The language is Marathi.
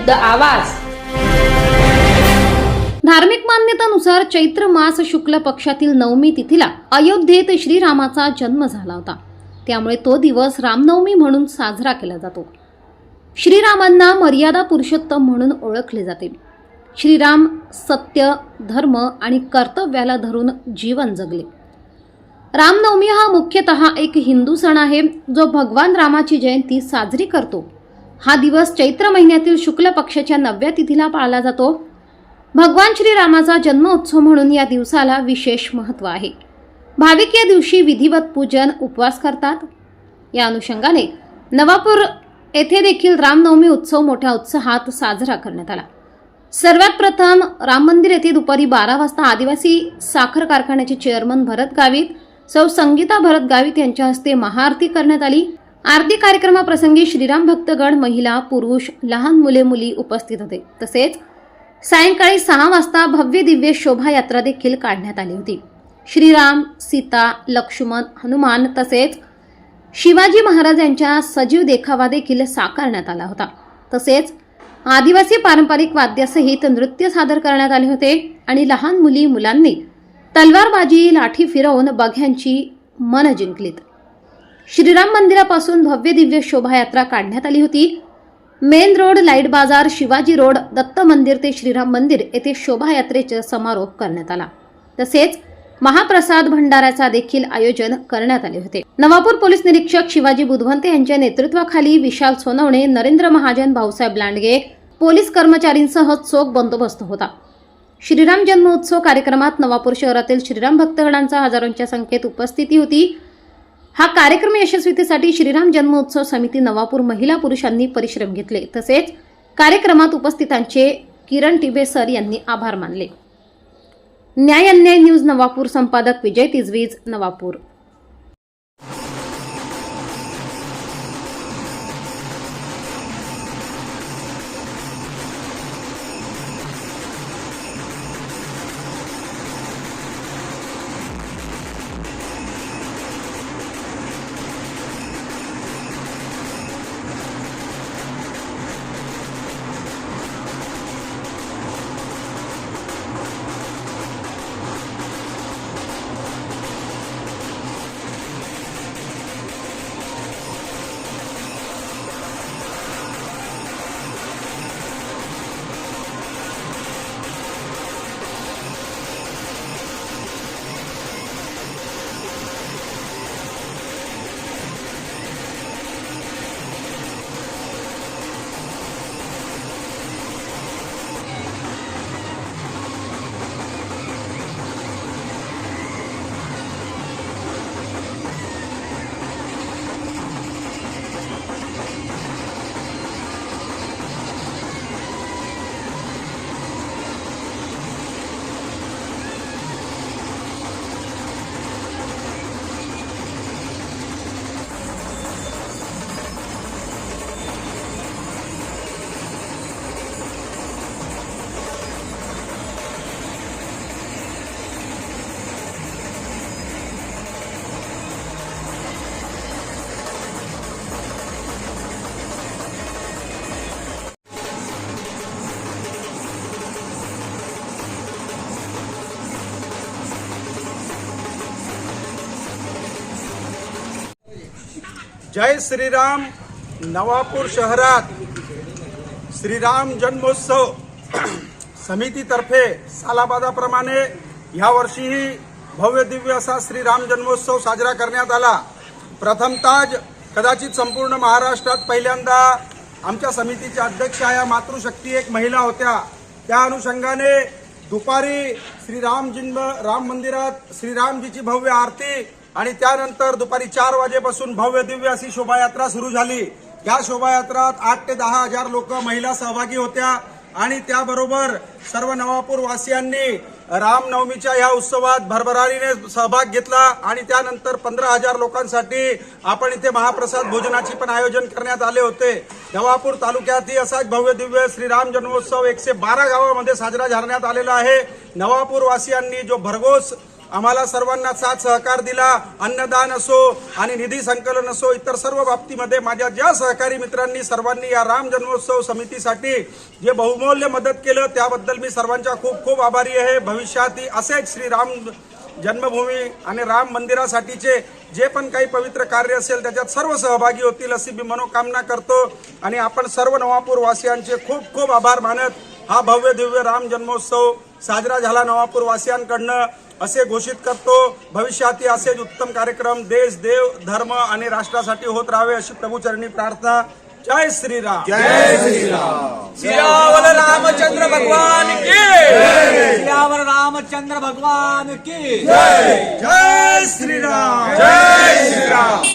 विरुद्ध आवाज. धार्मिक मान्यतानुसार चैत्र मास शुक्ल पक्षातील नवमी तिथीला अयोध्येत श्रीरामाचा जन्म झाला होता. त्यामुळे तो दिवस रामनवमी म्हणून साजरा केला जातो. श्रीरामांना मर्यादा पुरुषोत्तम म्हणून ओळखले जाते. श्रीराम सत्य धर्म आणि कर्तव्याला धरून जीवन जगले. रामनवमी हा मुख्यतः एक हिंदू सण आहे जो भगवान रामाची जयंती साजरी करतो. हा दिवस चैत्र महिन्यातील शुक्ल पक्षाच्या नवव्या तिथीला पाळला जातो. भगवान श्रीरामाचा जन्मोत्सव म्हणून या दिवसाला विशेष महत्त्व आहे. भाविक या दिवशी विधिवत पूजन उपवास करतात. या अनुषंगाने नवापूर येथे देखील रामनवमी उत्सव मोठ्या उत्साहात साजरा करण्यात आला. सर्वात प्रथम राम मंदिर येथे दुपारी बारा वाजता आदिवासी साखर कारखान्याचे चेअरमन भरत गावित सौ संगीता भरत गावित यांच्या हस्ते महाआरती करण्यात आली. आरती कार्यक्रमाप्रसंगी श्रीराम भक्तगण महिला पुरुष लहान मुले मुली उपस्थित होते. तसेच सायंकाळी सहा वाजता भव्य दिव्य शोभायात्रा देखील काढण्यात आली होती. श्रीराम सीता लक्ष्मण हनुमान तसेच शिवाजी महाराज यांच्या सजीव देखावा देखील साकारण्यात आला होता. तसेच आदिवासी पारंपरिक वाद्यासहित नृत्य सादर करण्यात आले होते आणि लहान मुली मुलांनी तलवारबाजी लाठी फिरवून बघ्यांची मन जिंकलीत. श्रीराम मंदिरापासून भव्य दिव्य शोभायात्रा काढण्यात आली होती. मेन रोड लाइट बाजार शिवाजी रोड दत्त मंदिर ते श्रीराम मंदिर येथे शोभायात्रेचा समारोप करण्यात आला. तसेच महाप्रसाद भंडाऱ्याचा देखील आयोजन करण्यात आले होते. नवापूर पोलीस निरीक्षक शिवाजी बुधवंते यांच्या नेतृत्वाखाली विशाल सोनवणे नरेंद्र महाजन भाऊसाहेब लांडगे पोलीस कर्मचारींसह चोख बंदोबस्त होता. श्रीराम जन्मोत्सव कार्यक्रमात नवापूर शहरातील श्रीराम भक्तगणांचा हजारोंच्या संख्येत उपस्थिती होती. हा कार्यक्रम यशस्वीतेसाठी श्रीराम जन्मोत्सव समिती नवापूर महिला पुरुषांनी परिश्रम घेतले. तसेच कार्यक्रमात उपस्थितांचे किरण टिबे सर यांनी आभार मानले. न्याय अन्याय न्यूज नवापूर संपादक विजय तिजवीज नवापूर. जय श्रीराम नवापूर शहरात श्रीराम जन्मोत्सव समितीतर्फे सालाबादाप्रमाणे ह्या वर्षीही भव्य दिव्य असा श्रीराम जन्मोत्सव साजरा करण्यात आला. प्रथमताज कदाचित संपूर्ण महाराष्ट्रात पहिल्यांदा आमच्या समितीच्या अध्यक्षा या मातृशक्ती एक महिला होत्या. त्या अनुषंगाने दुपारी श्रीराम जिन्म राम मंदिरात श्रीरामजीची भव्य आरती आणि त्यानंतर दुपारी चार वाजेपासून भव्य दिव्य अशी शोभायात्रा सुरू झाली. या शोभायात्रात आठ ते दहा हजार लोक महिला सहभागी होत्या आणि त्याबरोबर सर्व नवापूर वासियांनी रामनवमीच्या या उत्सवात भरभरारीने सहभाग घेतला आणि त्यानंतर पंधरा हजार लोकांसाठी आपण इथे महाप्रसाद भोजनाची पण आयोजन करण्यात आले होते. नवापूर तालुक्यातही असाच भव्य दिव्य श्रीराम जन्मोत्सव एकशे बारा गावामध्ये साजरा करण्यात आलेला आहे. नवापूर वासियांनी जो भरघोस आम्हाला सर्वांना साथ सहकार दिला अन्नदान असो आणि निधी संकलन असो इतर सर्व बाबतीमध्ये माझ्या ज्या सहकारी मित्रांनी सर्वांनी या राम जन्मोत्सव समितीसाठी जे बहुमूल्य मदत केलं त्याबद्दल मी सर्वांच्या खूप खूप आभारी आहे. भविष्यातही असेच श्रीराम जन्मभूमी आणि राम मंदिरासाठीचे जे पण काही पवित्र कार्य असेल त्याच्यात सर्व सहभागी होतील अशी मी मनोकामना करतो. आणि आपण सर्व नवापूर वासियांचे खूप खूप आभार मानत हा भव्य दिव्य राम जन्मोत्सव साजरा झाला नवापूर वासियांकडनं असे घोषित करतो भविष्यातही असेच उत्तम कार्यक्रम देश देव धर्म आणि राष्ट्रासाठी होत राहावे अशी प्रभूचरणी प्रार्थना. जय श्रीराम. सियावर रामचंद्र भगवान की सियावर रामचंद्र भगवान की जय श्रीराम. जय श्रीराम.